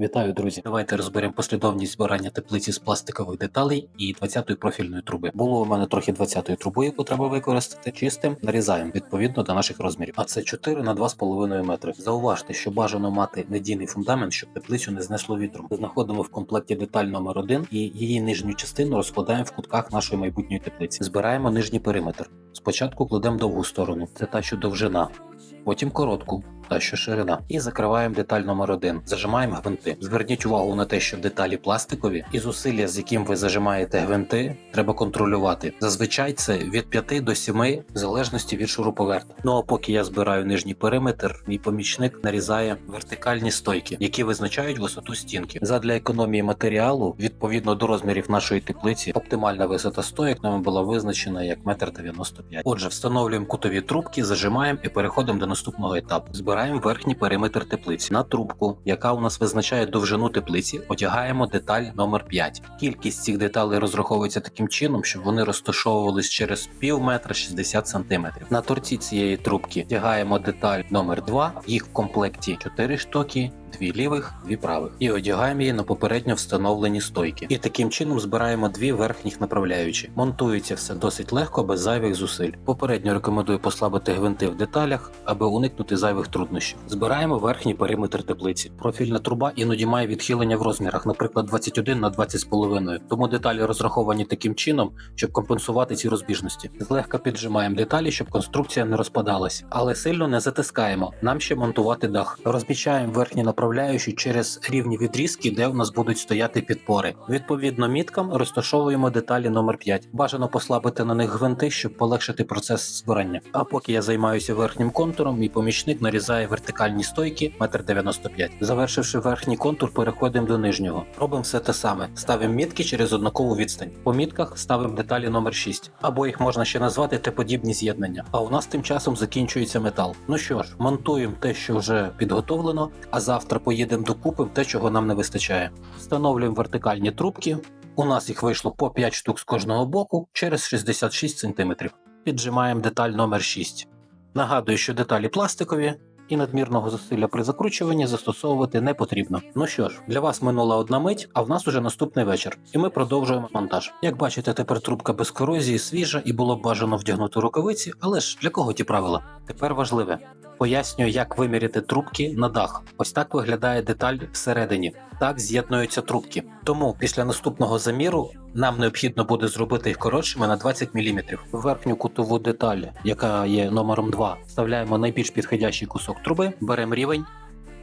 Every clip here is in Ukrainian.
Вітаю, друзі! Давайте розберемо послідовність збирання теплиці з пластикових деталей і 20-ї профільної труби. Було у мене трохи 20-ї труби, яку треба використати чистим. Нарізаємо відповідно до наших розмірів. А це 4 на 2,5 метри. Зауважте, що бажано мати надійний фундамент, щоб теплицю не знесло вітром. Знаходимо в комплекті деталь номер 1 і її нижню частину розкладаємо в кутках нашої майбутньої теплиці. Збираємо нижній периметр. Спочатку кладемо довгу сторону, це та що довжина. Потім коротку, та що ширина, і закриваємо деталь номер 1 Зажимаємо гвинти. Зверніть увагу на те, що деталі пластикові, і зусилля, з яким ви зажимаєте гвинти, треба контролювати. Зазвичай це від 5 до 7, в залежності від шуруповерта. Ну а поки я збираю нижній периметр, мій помічник нарізає вертикальні стойки, які визначають висоту стінки. Задля економії матеріалу, відповідно до розмірів нашої теплиці, оптимальна висота стоїк нами була визначена як 1,95 м. Отже, встановлюємо кутові трубки, зажимаємо і переходимо до наступного етапу. Збираємо верхній периметр теплиці. На трубку, яка у нас визначає довжину теплиці, одягаємо деталь номер 5. Кількість цих деталей розраховується таким чином, щоб вони розташовувались через пів метра 60 см. На торці цієї трубки одягаємо деталь номер 2, їх в комплекті 4 штуки. Дві лівих, дві правих, і одягаємо її на попередньо встановлені стойки. І таким чином збираємо дві верхніх направляючі. Монтується все досить легко, без зайвих зусиль. Попередньо рекомендую послабити гвинти в деталях, аби уникнути зайвих труднощів. Збираємо верхній периметр теплиці. Профільна труба іноді має відхилення в розмірах, наприклад, 21 на 20,5. Тому деталі розраховані таким чином, щоб компенсувати ці розбіжності. Злегка піджимаємо деталі, щоб конструкція не розпадалась, але сильно не затискаємо. Нам ще монтувати дах. Розміщаємо верхні направляючі через рівні відрізки, де у нас будуть стояти підпори. Відповідно, міткам розташовуємо деталі номер 5. Бажано послабити на них гвинти, щоб полегшити процес збирання. А поки я займаюся верхнім контуром, мій помічник нарізає вертикальні стойки 1,95 м. Завершивши верхній контур, переходимо до нижнього. Робимо все те саме. Ставимо мітки через однакову відстань. По мітках ставимо деталі номер 6. Або їх можна ще назвати Т-подібні з'єднання. А у нас тим часом закінчується метал. Ну що ж, монтуємо те, що вже підготовлено, а завтра поїдемо докупимо те, чого нам не вистачає. Встановлюємо вертикальні трубки. У нас їх вийшло по 5 штук з кожного боку через 66 см. Піджимаємо деталь номер 6. Нагадую, що деталі пластикові. І надмірного зусилля при закручуванні застосовувати не потрібно. Ну що ж, для вас минула одна мить, а в нас уже наступний вечір, і ми продовжуємо монтаж. Як бачите, тепер трубка без корозії, свіжа і було б бажано вдягнути рукавиці, але ж для кого ті правила? Тепер важливе. Пояснюю, як виміряти трубки на дах. Ось так виглядає деталь всередині. Так з'єднуються трубки. Тому після наступного заміру нам необхідно буде зробити їх коротшими на 20 мм. Верхню кутову деталь, яка є номером 2, вставляємо найбільш підходящий кусок труби, беремо рівень,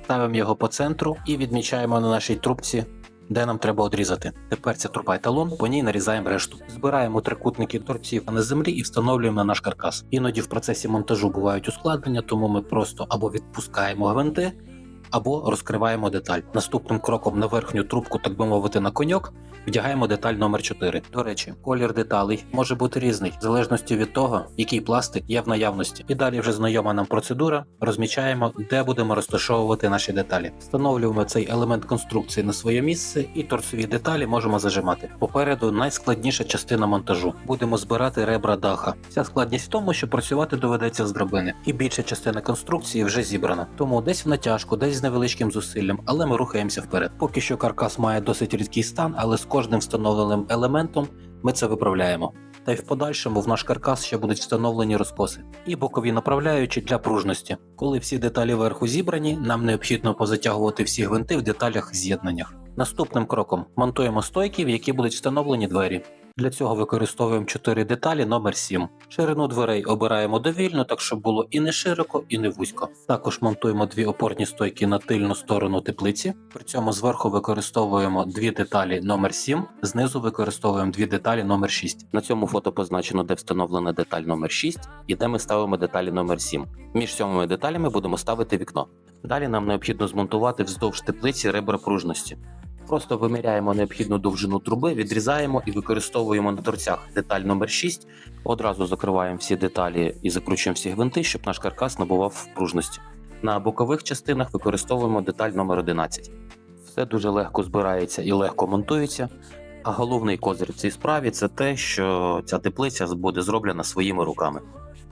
ставимо його по центру і відмічаємо на нашій трубці. Де нам треба одрізати. Тепер ця труба еталон, по ній нарізаємо решту. Збираємо трикутники торців на землі і встановлюємо на наш каркас. Іноді в процесі монтажу бувають ускладнення, тому ми просто або відпускаємо гвинти, або розкриваємо деталь. Наступним кроком на верхню трубку, так би мовити, на коньок, вдягаємо деталь номер 4. До речі, колір деталей може бути різний, в залежності від того, який пластик є в наявності. І далі вже знайома нам процедура. Розмічаємо, де будемо розташовувати наші деталі. Встановлюємо цей елемент конструкції на своє місце, і торцеві деталі можемо зажимати. Попереду найскладніша частина монтажу. Будемо збирати ребра даха. Вся складність в тому, що працювати доведеться з драбини, і більша частина конструкції вже зібрана. Тому десь в натяжку, десь невеличким зусиллям, але ми рухаємося вперед. Поки що каркас має досить рідкий стан, але з кожним встановленим елементом ми це виправляємо. Та й в подальшому в наш каркас ще будуть встановлені розкоси і бокові направляючі для пружності. Коли всі деталі верху зібрані, нам необхідно позатягувати всі гвинти в деталях з'єднаннях. Наступним кроком монтуємо стойки, в які будуть встановлені двері. Для цього використовуємо 4 деталі номер 7. Ширину дверей обираємо довільно, так щоб було і не широко, і не вузько. Також монтуємо дві опорні стойки на тильну сторону теплиці. При цьому зверху використовуємо дві деталі номер 7, знизу використовуємо дві деталі номер 6. На цьому фото позначено, де встановлена деталь номер 6 і де ми ставимо деталі номер 7. Між сьомими деталями будемо ставити вікно. Далі нам необхідно змонтувати вздовж теплиці ребра пружності. Просто виміряємо необхідну довжину труби, відрізаємо і використовуємо на торцях деталь номер 6 Одразу закриваємо всі деталі і закручуємо всі гвинти, щоб наш каркас набував пружності. На бокових частинах використовуємо деталь номер 11 Все дуже легко збирається і легко монтується. А головний козир в цій справі це те, що ця теплиця буде зроблена своїми руками.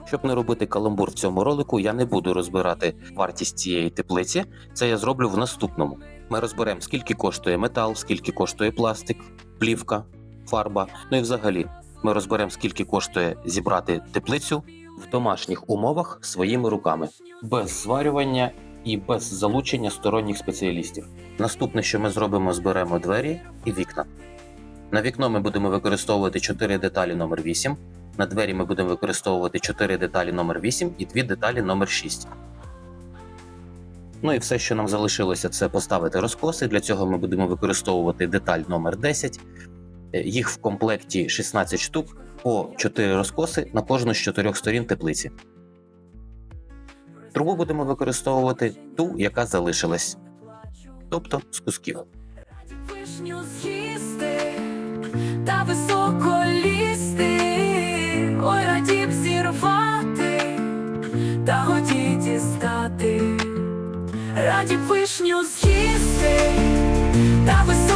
Щоб не робити каламбур в цьому ролику, я не буду розбирати вартість цієї теплиці. Це я зроблю в наступному. Ми розберемо, скільки коштує метал, скільки коштує пластик, плівка, фарба. Ну і взагалі, ми розберемо, скільки коштує зібрати теплицю в домашніх умовах своїми руками, без зварювання і без залучення сторонніх спеціалістів. Наступне, що ми зробимо, зберемо двері і вікна. На вікно ми будемо використовувати 4 деталі номер 8 на двері ми будемо використовувати 4 деталі номер 8 і 2 деталі номер 6 Ну і все, що нам залишилося, це поставити розкоси. Для цього ми будемо використовувати деталь номер 10 Е, Їх в комплекті 16 штук по 4 розкоси на кожну з 4 сторін теплиці. Трубу будемо використовувати ту, яка залишилась, тобто з кусків. Та високо лізти, раді вишню з'їсти та висити.